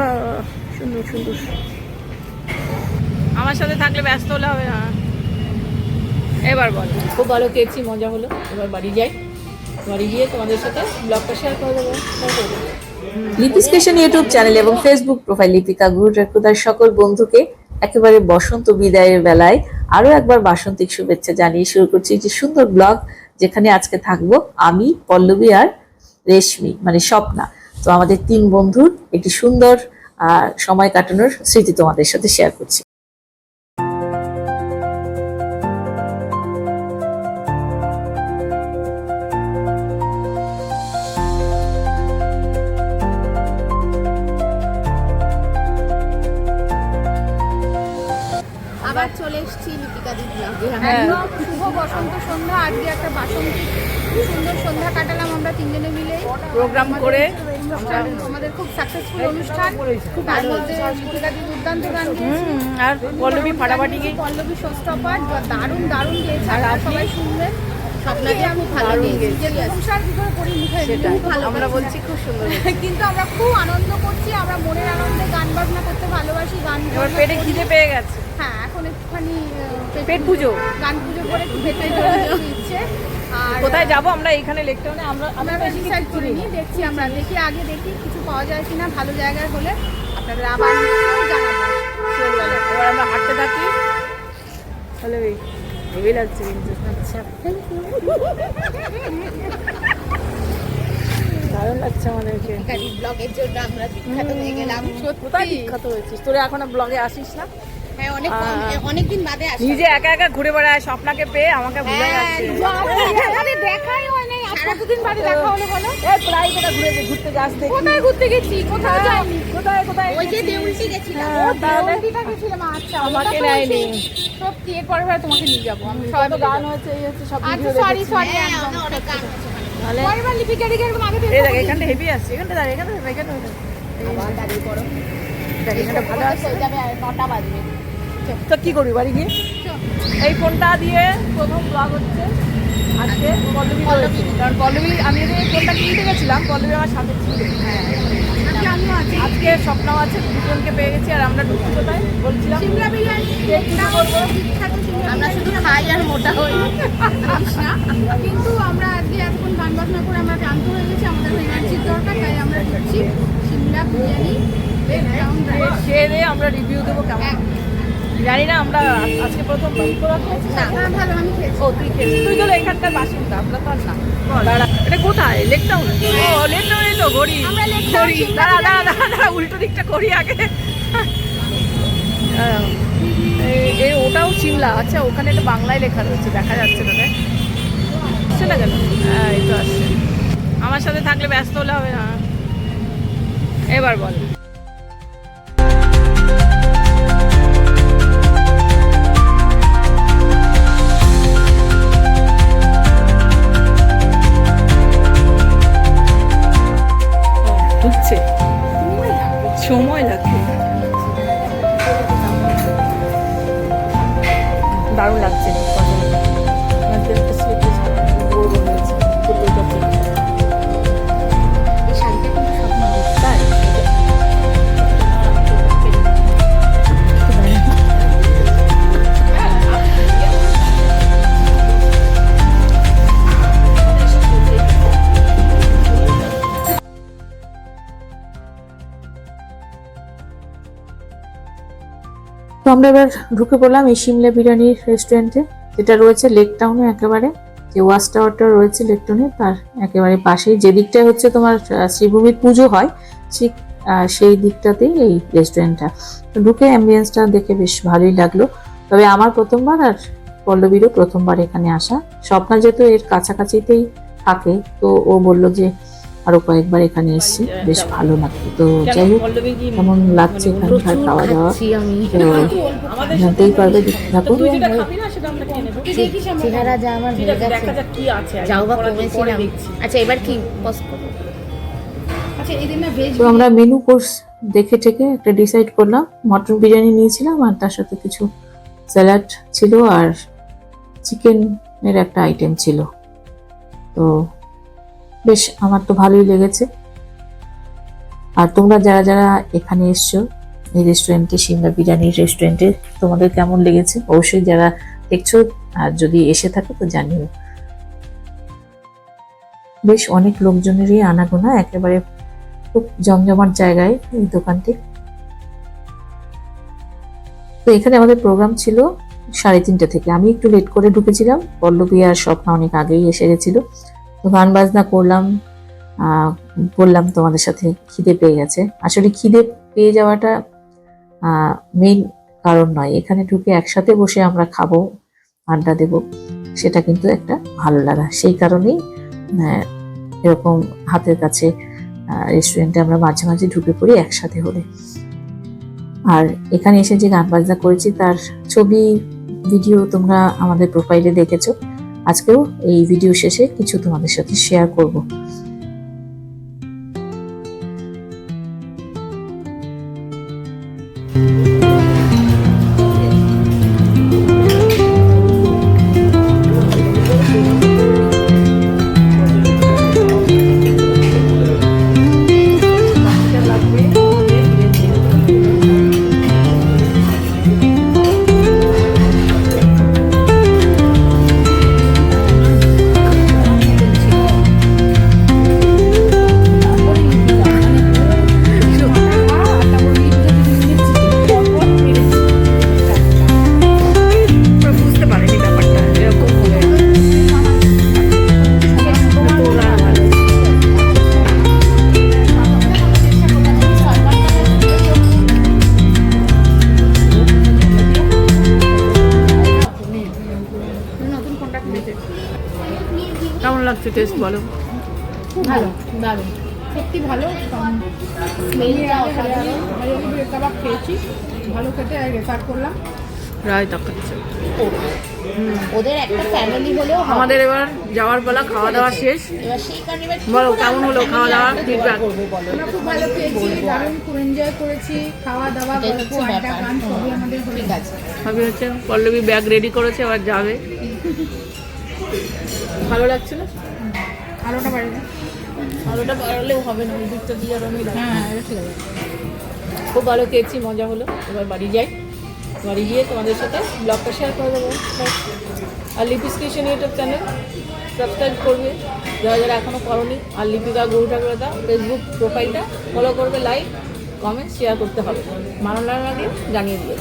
বা সুন্দর সুন্দর। আমার সাথে থাকলে ব্যস্ত হলে হবে না। এবার বল। খুব ভালো খেয়েছি মজা হলো। এবার বাড়ি যাই। বাড়ি গিয়ে তোমাদের সাথে ব্লগটা শেয়ার করে দেবো। লিপি স্টেশন ইউটিউব চ্যানেল এবং ফেসবুক প্রোফাইল লিপিকা গুরু রেকুদার সকল বন্ধুকে একেবারে বসন্ত বিদায়ের বেলায় আরও একবার বাসন্তিক শুভেচ্ছা জানিয়ে শুরু করছি যে সুন্দর ব্লগ যেখানে আজকে থাকব আমি পল্লবী আর রেশমি মানে স্বপ্না। তো আমাদের তিন বন্ধুর একটি সুন্দর আহ, সময় কাটানোর স্মৃতি তোমাদের সাথে শেয়ার করছি। আবার চলে এসেছি লিপিকা দিদি হ্যাঁ। শুভ বসন্ত সন্ধ্যা। আজকে একটা বাসন্তী সুন্দর সন্ধ্যা কাটালাম আমরা তিনজনে মিলে। প্রোগ্রাম করে আমাদের খুব সাকসেসফুল অনুষ্ঠান। তার মধ্যে দুর্দান্ত গান আর পল্লবী ফাটাফাটি পল্লবী শোস্টপার দারুণ দারুণ গেয়েছে আর সবাই শুনবেন স্বপ্নাকে ভালো দারুণ গেয়েছে। গেয়েছে। যে সংসার কি করে করি মুখে ভালো আমরা বলছি খুব সুন্দর কিন্তু আমরা খুব আনন্দ করছি আমরা মনের আনন্দে গান বাজনা করতে ভালোবাসি গান এবার পেটে খিদে পেয়ে গেছে। হ্যাঁ এখন একটুখানি পেট পুজো। গান পুজো করে একটু ইচ্ছে। কোথায় যাব আমরা এখানে লেকটাউনে আমরা আমরা আমরা বেশি কিছু করিনি দেখছি আমরা। দেখি আগে দেখি কিছু পাওয়া যায় কিনা ভালো জায়গায় হলে আপনাদের আবার জানাব। এবার আমরা হাঁটতে থাকি। ওই হেভি লাগছে কিন্তু। আচ্ছা। দারুণ লাগছে আমাদেরকে। ব্লগের জন্য আমরা বিখ্যাত হয়ে গেলাম কোথায় বিখ্যাত হয়েছিস? তোরা এখনও ব্লগে আসিস না? হ্যাঁ নিজে একা একা ঘুরে বেড়ায় স্বপ্নাকে পেয়ে আমাকে ভুলে হ্যাঁ, যাচ্ছে। দেখাই হয় নাই আজ কতদিন বাদে দেখা হলো বলো? এই প্রায় কোথায় ঘুরে ঘুরতে যাস দেখি। কোথায় ঘুরতে গেছি? যাইনি? কোথায় কোথায়? ওই যে দেউলটি গেছিলাম। দেউলটিটা গেছিলাম আচ্ছা আমাকে নেয়নি। সত্যি এরপরে পরে তোমাকে নিয়ে যাব আমি গান। এই হচ্ছে সব আচ্ছা সরি সরি অনেক গান পরের বার লিপিকা দিকে একদম আগে এই দেখ এখানটা হেভি আসছে এখানটা দাঁড়িয়ে এখানটা এখানটা দাঁড়িয়ে। আবার দাঁড়িয়ে পড়ো দেখ এখানটা ভালো যাবে বাজবে। তো কি করবি বাড়ি গিয়ে? এই ফোনটা দিয়ে প্রথম ব্লগ হচ্ছে। আজকে পল্লবী রয়েছে। কারণ পল্লবী আমি যে এই ফোনটা কিনতে গেছিলাম পল্লবী আমার সাথে ছিল। হ্যাঁ। আজকে আছি। স্বপ্নাও আছে দুজনকে পেয়ে গেছি আর আমরা ঢুকছি কোথায়? বলছিলাম। আমরা শুধু খাই আর মোটা হই। কিন্তু আমরা আজকে এতক্ষণ গান বাজনা করে আমরা ক্লান্ত হয়ে গেছি আমাদের এনার্জির দরকার তাই আমরা ঢুকছি। সিমলা বিরিয়ানি রাউন্ড খেয়ে দিয়ে আমরা রিভিউ দেবো কেমন? জানি না আমরা আজকে প্রথম ও তুই খেয়েছিস। তুই তো এখানকার বাসিন্দা আমরা তো আর না। এটা কোথায়? টাউন ও লেক টাউনে তো ঘড়ি। আমরা লেক টাউন, ঘড়ি। দাঁড়া দাঁড়া দাঁড়া দাঁড়া উল্টো দিকটা করি আগে। ওটাও সিমলা আচ্ছা ওখানে একটা বাংলায় লেখা রয়েছে দেখা যাচ্ছে না দেখ আসছে না কেন? হ্যাঁ এই তো আসছে। আমার সাথে থাকলে ব্যস্ত হলে হবে না। এবার বল। দারুণ লাগছে আমরা এবার ঢুকে পড়লাম এই সিমলা বিরিয়ানির রেস্টুরেন্টে যেটা রয়েছে লেক টাউনে একেবারে। যে ওয়াচ টাওয়ারটা রয়েছে লেক টাউনে তার একেবারে পাশেই। যে দিকটায় হচ্ছে তোমার শ্রীভূমির পুজো হয়, ঠিক সেই দিকটাতেই এই রেস্টুরেন্টটা ঢুকে অ্যাম্বিয়েন্সটা দেখে বেশ ভালোই লাগল। তবে আমার প্রথমবার আর পল্লবীরও প্রথমবার এখানে আসা। স্বপ্না যেহেতু এর কাছাকাছিতেই থাকে, তো ও বলল যে আরও কয়েকবার এখানে এসেছি। বেশ ভালো লাগতো তো যাই হোক কেমন লাগছে এখানকার খাওয়া দাওয়া? তো জানতেই পারবে দেখতে চেহারা যা আমার। যাও বা কমেছিলাম আচ্ছা এবার কি আচ্ছা তো আমরা মেনু কোর্স দেখে ঠেকে একটা ডিসাইড করলাম। মটন বিরিয়ানি নিয়েছিলাম আর তার সাথে কিছু স্যালাড ছিল আর চিকেনের একটা আইটেম ছিল। তো বেশ, আমার তো ভালোই লেগেছে। আর তোমরা যারা যারা এখানে এসছো, এই রেস্টুরেন্টে সিমলা বিরিয়ানির রেস্টুরেন্টে তোমাদের কেমন লেগেছে? অবশ্যই যারা দেখছ আর যদি এসে থাকো তো জানিও। বেশ, অনেক লোকজনেরই আনাগোনা, একেবারে খুব জমজমাট জায়গায় এই দোকানটি। তো এখানে আমাদের প্রোগ্রাম ছিল সাড়ে তিনটে থেকে। আমি একটু লেট করে ঢুকেছিলাম। পল্লবী আর স্বপ্না অনেক আগেই এসে গেছিল। তো গান বাজনা করলাম বললাম তোমাদের সাথে খিদে পেয়ে গেছে। আসলে খিদে পেয়ে যাওয়াটা মেইন কারণ নয়। এখানে ঢুকে একসাথে বসে আমরা খাব, আড্ডা দেব, সেটা কিন্তু একটা ভালো লাগা। সেই কারণেই এরকম হাতের কাছে রেস্টুরেন্টে আমরা মাঝে মাঝে ঢুকে পড়ি একসাথে হলে। আর এখানে এসে যে গান বাজনা করেছি, তার ছবি ভিডিও তোমরা আমাদের প্রোফাইলে দেখেছ। আজকেও এই ভিডিও শেষে কিছু তোমাদের সাথে শেয়ার করব। বুঝতে কেমন লাগছে টেস্ট বলো? ভালো দারুণ। সত্যি ভালো কাবাব খেয়েছি ভালো খেতে রেফার করলাম। রায় দেখাচ্ছে ওদের একটা ফ্যামিলি হলেও আমাদের এবার যাওয়ার বেলা খাওয়া দাওয়া শেষ। বলো কেমন হলো খাওয়া দাওয়া ফিডব্যাক আমরা খুব ভালো খেয়েছি দারুণ খুব এনজয় করেছি। খাওয়া দাওয়া গল্প আড্ডা গান সবই আমাদের হয়ে ঠিক আছে। ভাবি হচ্ছে পল্লবী ব্যাগ রেডি করেছে আবার যাবে। ভালো লাগছে না? আলোটা বাড়ি না আলোটা বাড়ালেও হবে না ওই দিকটা দিয়ে আর আমি হ্যাঁ ঠিক আছে। খুব ভালো খেয়েছি মজা হলো। এবার বাড়ি যাই। বাড়ি গিয়ে তোমাদের সাথে ব্লগটা শেয়ার করে দেবো। আর Lipi's Kitchen YouTube channel subscribe করবে। যারা যারা এখনও করনি আর লিপিকা গৌর ঠাকুরদা ফেসবুক প্রোফাইলটা ফলো করবে লাইক কমেন্ট শেয়ার করতে হবে। না লাগলে জানিয়ে দিও।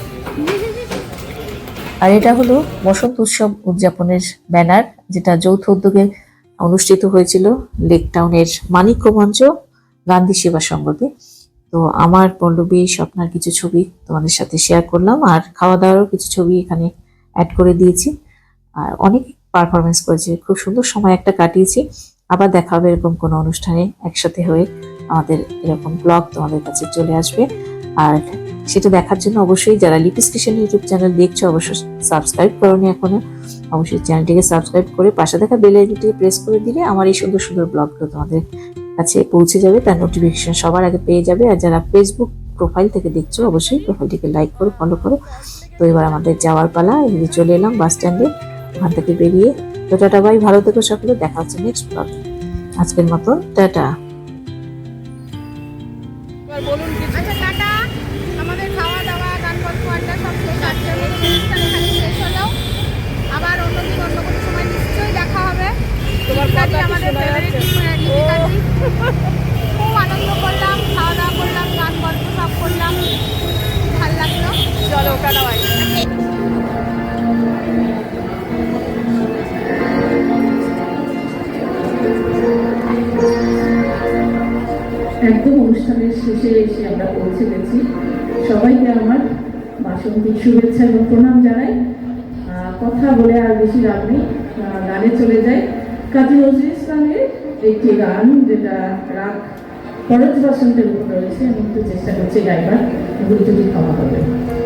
আর এটা হলো বসন্ত উৎসব উদযাপনের ব্যানার, যেটা যৌথ উদ্যোগে অনুষ্ঠিত হয়েছিল লেক টাউনের মানিক্য মঞ্চ গান্ধী সেবা সংঘতে তো আমার পল্লবী স্বপ্নার কিছু ছবি তোমাদের সাথে শেয়ার করলাম আর খাওয়া দাওয়ারও কিছু ছবি এখানে অ্যাড করে দিয়েছি। আর অনেক পারফরমেন্স করেছে, খুব সুন্দর সময় একটা কাটিয়েছি। আবার দেখা হবে এরকম কোনো অনুষ্ঠানে একসাথে হয়ে আমাদের এরকম ব্লগ তোমাদের কাছে চলে আসবে। আর সেটা দেখার জন্য অবশ্যই যারা লিপিস কিচেন ইউটিউব চ্যানেল দেখছ, অবশ্যই সাবস্ক্রাইব করোনি এখনও। অবশ্যই চ্যানেলটিকে সাবস্ক্রাইব করে পাশে থাকা বেল আইকনটিকে প্রেস করে দিলে আমার এই সুন্দর সুন্দর ব্লগগুলো তোমাদের কাছে পৌঁছে যাবে, তার নোটিফিকেশন সবার আগে পেয়ে যাবে। আর যারা ফেসবুক প্রোফাইল থেকে দেখছ, অবশ্যই প্রোফাইলটিকে লাইক করো ফলো করো। তো এবার আমাদের যাওয়ার পালা, এদিকে চলে এলাম বাস স্ট্যান্ডে ওখান থেকে বেরিয়ে। তো টাটা বাই ভালো থেকো সকলে। দেখা হচ্ছে নেক্সট ব্লগে আজকের মতন টাটা। আমাদের ফেভারিট? লিপিকাদি খুব আনন্দ করলাম খাওয়া দাওয়া করলাম গান গল্প সব করলাম। ভালো লাগল। চলো টাটা বাই একদম অনুষ্ঠানের শেষে এসে আমরা পৌঁছে গেছি। সবাইকে আমার বাসন্তীর শুভেচ্ছা এবং প্রণাম জানাই। কথা বলে আর বেশি লাভ নেই। গানে চলে যাই। কাজী নজরুল ইসলামের একটি গান যেটা রাগ পরজ বাসন্তের উপর রয়েছে আমি একটু চেষ্টা করছি গাইবার ভুল যদি ক্ষমা করবেন।